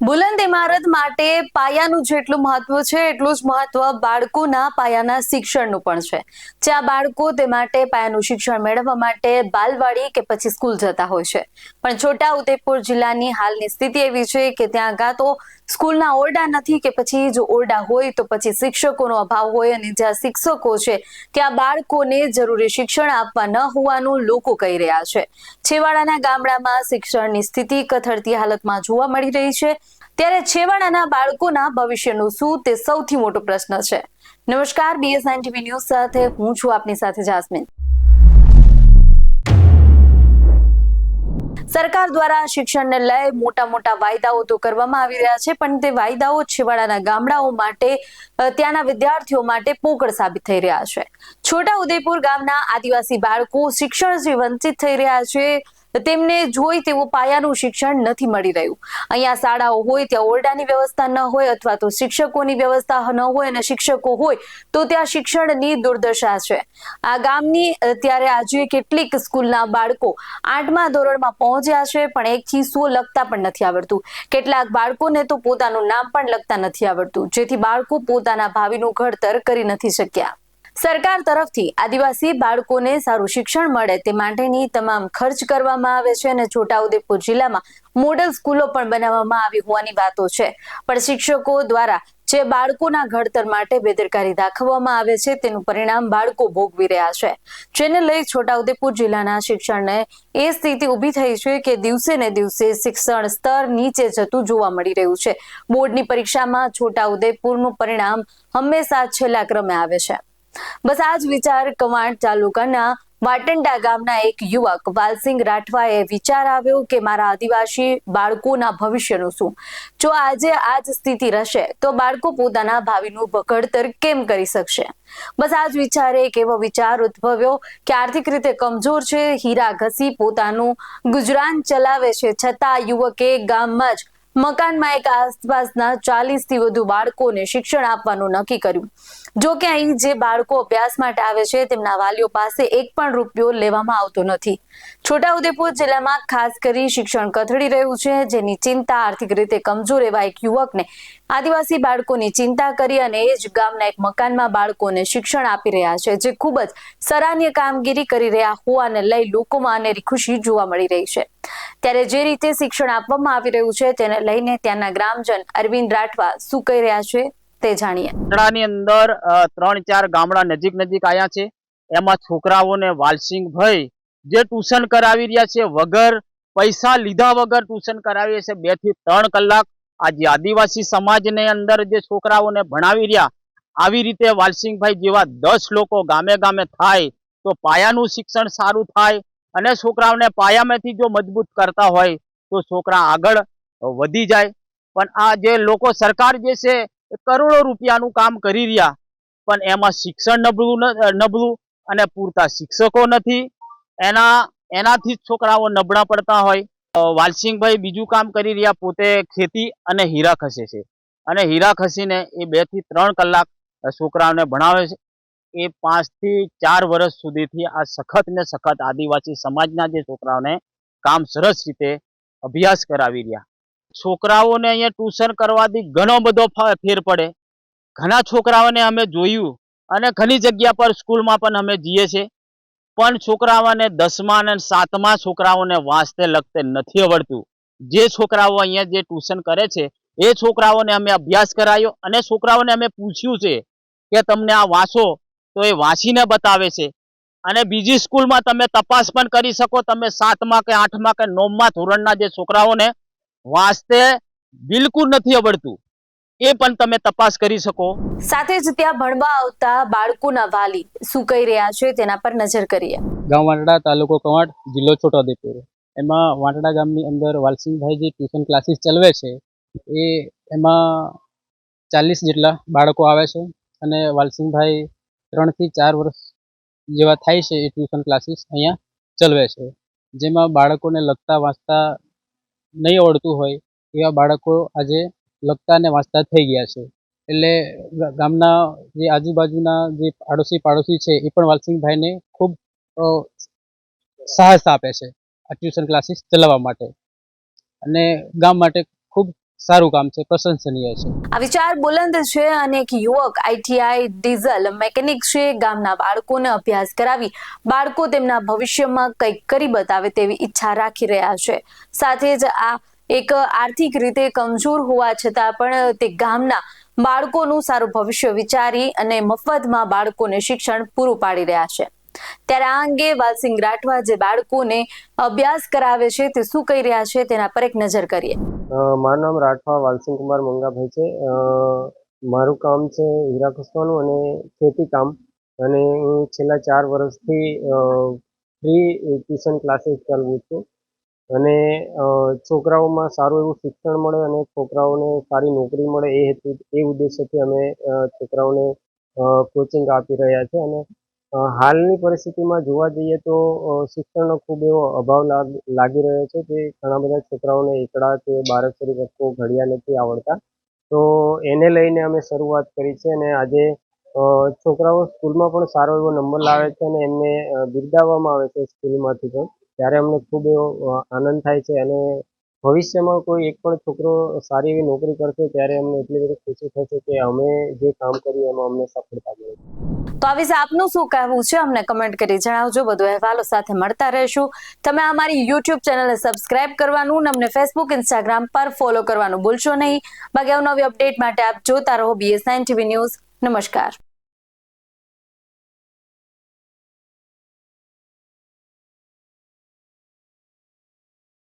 બુલંદ ઇમારત માટે પાયાનું જેટલું મહત્વ છે, એટલું જ મહત્વ બાળકોના પાયાના શિક્ષણનું પણ છે. જ્યાં બાળકો તે માટે પાયાનું શિક્ષણ મેળવવા માટે બાલવાડી કે પછી સ્કૂલ જતા હોય છે. પણ છોટા ઉદેપુર જિલ્લાની હાલની સ્થિતિ એવી છે કે ત્યાં કાં તો સ્કૂલના ઓરડા નથી કે પછી જો ઓરડા હોય તો પછી શિક્ષકોનો અભાવ હોય અને જ્યાં શિક્ષકો છે ત્યાં બાળકોને જરૂરી શિક્ષણ આપવા ન હોવાનું લોકો કહી રહ્યા છે. છેવાડાના ગામડામાં શિક્ષણની સ્થિતિ કથળતી હાલતમાં જોવા મળી રહી છે. ત્યારે છેવાડાના બાળકોના ભવિષ્યનું શું તે સૌથી મોટો પ્રશ્ન છે. નમસ્કાર બીએસ ટીવી ન્યૂઝ સાથે હું છું આપની સાથે જાસ્મીન. સરકાર દ્વારા શિક્ષણને લઈ મોટા મોટા વાયદાઓ તો કરવામાં આવી રહ્યા છે, પણ તે વાયદાઓ છેવાડાના ગામડાઓ માટે ત્યાંના વિદ્યાર્થીઓ માટે પોકળ સાબિત થઈ રહ્યા છે. છોટા ઉદેપુર ગામના આદિવાસી બાળકો શિક્ષણથી વંચિત થઈ રહ્યા છે. તેમને જોઈ તેવું પાયાનું શિક્ષણ નથી મળી રહ્યું. અહીંયા શાળાઓ હોય, ત્યાં ઓરડાની વ્યવસ્થા ન હોય અથવા તો શિક્ષકોની વ્યવસ્થા ન હોય અને શિક્ષકો હોય, તો ત્યાં શિક્ષણની દુર્દશા છે. આ ગામની ત્યારે આજે કેટલીક સ્કૂલના બાળકો આઠમા ધોરણમાં પહોંચ્યા છે, પણ એક ચીસો લખતા પણ નથી આવડતું. કેટલાક બાળકોને તો પોતાનું નામ પણ લખતા નથી આવડતું, જેથી બાળકો પોતાના ભાવિનું ઘડતર કરી નથી શક્યા. સરકાર તરફથી આદિવાસી બાળકોને સારું શિક્ષણ મળે તે માટેની તમામ ખર્ચ કરવામાં આવે છે અને છોટાઉદેપુર જિલ્લામાં મોડલ સ્કૂલો પણ બનાવવામાં આવી હોવાની વાતો છે. પણ શિક્ષકો દ્વારા જે બાળકોના ઘડતર માટે બેદરકારી દાખવવામાં આવે છે તેનું પરિણામ બાળકો ભોગવી રહ્યા છે. જેને લઈ છોટાઉદેપુર જિલ્લાના શિક્ષણને એ સ્થિતિ ઊભી થઈ છે કે દિવસે ને દિવસે શિક્ષણ સ્તર નીચે જતું જોવા મળી રહ્યું છે. બોર્ડની પરીક્ષામાં છોટાઉદેપુરનું પરિણામ હંમેશા છેલ્લા ક્રમે આવે છે. બસ આ જ વિચાર કવાંટ તાલુકાના વાટંડા ગામના એક યુવક વાલસિંગ રાઠવાએ વિચાર આવ્યો કે મારા આદિવાસી બાળકોના ભવિષ્યનું શું? જો આજે આ જ સ્થિતિ રહેશે, તો બાળકો પોતાના ભાવિનું ઘડતર કેમ કરી શકશે? બસ આ જ વિચારે એક એવો વિચાર ઉદ્ભવ્યો કે આર્થિક રીતે કમજોર છે, હીરા ઘસી પોતાનું ગુજરાન ચલાવે છે, છતાં યુવકે ગામમાં જ મકાનમાં એક આસપાસના ચાલીસથી વધુ બાળકોને શિક્ષણ આપવાનું નક્કી કર્યું. જો કે અહીં જે બાળકો અભ્યાસ માટે આવે છે, તેમના વાલીઓ પાસે એક પણ રૂપિયો લેવામાં આવતો નથી. છોટાઉદેપુર જિલ્લામાં ખાસ કરી શિક્ષણ કથળી રહ્યું છે, જેની ચિંતા આર્થિક રીતે કમજોર એવા એક યુવકને આદિવાસી બાળકોની ચિંતા કરી અને એ જ ગામના એક મકાનમાં બાળકોને શિક્ષણ આપી રહ્યા છે, જે ખૂબ જ સરાહનીય કામગીરી કરી રહ્યા હોવાને લઈ લોકોમાં અનેરી ખુશી જોવા મળી રહી છે. ત્યારે જે રીતે શિક્ષણ આપવામાં આવી રહ્યું છે, તેને લઈને ત્યાંના ગ્રામજન અરવિંદ રાઠવા શું કહી રહ્યા છે તે જાણીએ. ગામડાની અંદર ત્રણ ચાર ગામડા નજીક નજીક આવ્યા છે. એમાં છોકરાઓને વાલસિંગભાઈ જે ટ્યુશન કરાવી રહ્યા છે વગર પૈસા લીધા વગર ટ્યુશન કરાવીએ છે, બેથી ત્રણ કલાક આજે આદિવાસી સમાજને અંદર જે છોકરાઓને ભણાવી રહ્યા, આવી રીતે વાલસિંહભાઈ જેવા દસ લોકો ગામે ગામે થાય, તો પાયાનું શિક્ષણ સારું થાય અને છોકરાઓને પાયામાંથી જો મજબૂત કરતા હોય, તો છોકરા આગળ વધી જાય. પણ આ જે લોકો સરકાર જે છે એ કરોડો રૂપિયાનું કામ કરી રહ્યા, પણ એમાં શિક્ષણ નબળું નબળું અને પૂરતા શિક્ષકો નથી. એના, એનાથી જ છોકરાઓ નબળા પડતા હોય. અ, વાલસિંગભાઈ બીજું કામ કરી રહ્યા પોતે ખેતી અને હીરા ખસે છે. અને હીરા ખસીને એ બેથી ત્રણ કલાક છોકરાઓને ભણાવે છે. એ પાંચથી ચાર વર્ષ સુધીથી આ સખત ને સખત આદિવાસી સમાજના જે છોકરાઓને કામ સરસ રીતે અભ્યાસ કરાવી રહ્યા. છોકરાઓને અહીંયા ટ્યુશન કરવાથી ઘણો બધો ફેર પડે. ઘણા છોકરાઓને અમે જોયું અને ઘણી જગ્યા પર સ્કૂલમાં પણ અમે જઈએ છીએ. પણ છોકરાઓને દસમા અને સાતમા છોકરાઓને વાંચતે લખતે નથી આવડતું. જે છોકરાઓ અહીંયા જે ટ્યુશન કરે છે, એ છોકરાઓને અમે અભ્યાસ કરાયો અને છોકરાઓને અમે પૂછ્યું છે કે તમને આ વાંચો, તો એ વાંચીને બતાવે છે. અને બીજી સ્કૂલમાં તમે તપાસ પણ કરી શકો, તમે સાતમા કે આઠમા કે નવમા ધોરણના જે છોકરાઓને વાંચતે બિલકુલ નથી આવડતું. એ પણ તમે તપાસ કરી શકો. સાથે જ ત્યાં ભણવા આવતા બાળકોના વાલી શું કહી રહ્યા છે તેના પર નજર કરીએ. ગામ વાંટડા તાલુકો કવાંટ જિલ્લો છોટાઉદેપુર. એમાં વાંટડા ગામની અંદર વાલસિંહભાઈ જે ટ્યુશન ક્લાસીસ ચલાવે છે. એ એમાં ચાલીસ જેટલા બાળકો આવે છે અને વાલસિંહભાઈ ત્રણથી ચાર વર્ષ જેવા થાય છે એ ટ્યુશન ક્લાસીસ અહીંયા ચલાવે છે. જેમાં બાળકોને લખતા વાંચતા નહીં આવડતું હોય એવા બાળકો આજે લખતા અને વાંચતા થઈ ગયા છે. એટલે ગામના જે આજુબાજુના જે પાડોશી પાડોશી છે, એ પણ વાલસિંહભાઈને ખૂબ સાહસ આપે છે આ ટ્યુશન ક્લાસીસ ચલાવવા માટે. અને ગામ માટે ખૂબ સારું કામ છે, પ્રશંસનીય છે. આ વિચાર બુલંદ છે અને એક યુવક આઈટીઆઈ ડીઝલ મેકેનિક છે, ગામના બાળકોને અભ્યાસ કરાવી બાળકો તેમના ભવિષ્યમાં કંઈક કરી બતાવે તેવી ઈચ્છા રાખી રહ્યા છે. સાથે જ આ એક આર્થિક રીતે કમજોર હોવા છતાં પણ તે ગામના બાળકોનું સારું ભવિષ્ય વિચારી અને મફતમાં બાળકોને શિક્ષણ પૂરું પાડી રહ્યા છે. ત્યારે આ અંગે વાલસિંગ રાઠવા જે બાળકોને અભ્યાસ કરાવે છે તે શું કહી રહ્યા છે તેના પર એક નજર કરીએ. મારું નામ રાઠવા વાલસિંહ કુમાર મંગાભાઈ છે. મારું કામ છે હીરા ખસવાનું અને ખેતી કામ. અને હું છેલ્લા ચાર વર્ષથી ફ્રી ટ્યુશન ક્લાસીસ ચલાવું છું. અને છોકરાઓમાં સારું એવું શિક્ષણ મળે અને છોકરાઓને સારી નોકરી મળે એ હેતુ, એ ઉદ્દેશ્યથી અમે છોકરાઓને કોચિંગ આપી રહ્યા છે. અને હાલની પરિસ્થિતિમાં જોવા જઈએ તો શિક્ષણનો ખૂબ એવો અભાવ લાગ- રહ્યો છે કે ઘણા બધા છોકરાઓને એકડા કે બારસરી વસ્તુઓ ઘડિયા નથી આવડતા. તો એને લઈને અમે શરૂઆત કરી છે અને આજે છોકરાઓ સ્કૂલમાં પણ સારો એવો નંબર લાવે છે અને એમને બિરદાવવામાં આવે છે સ્કૂલમાંથી પણ. ત્યારે અમને ખૂબ એવો આનંદ થાય છે અને ભવિષ્યમાં કોઈ એક પણ છોકરો સારી એવી નોકરી કરશે ત્યારે અમને એટલી બધી ખુશી થશે કે અમે જે કામ કર્યું એમાં અમને સફળતા મળી. તો આ વિશે આપનું શું કહેવું છે અમને કમેન્ટ કરી જણાવજો. બધો અહેવાલો સાથે મળતા રહેશું. તમે અમારી યુટ્યુબ ચેનલને સબસ્ક્રાઇબ કરવાનું અને અમને ફેસબુક ઇન્સ્ટાગ્રામ પર ફોલો કરવાનું ભૂલશો નહીં. બાકી અવનવી અપડેટ માટે આપ જોતા રહો બીએસ ટીવી ન્યૂઝ નમસ્કાર.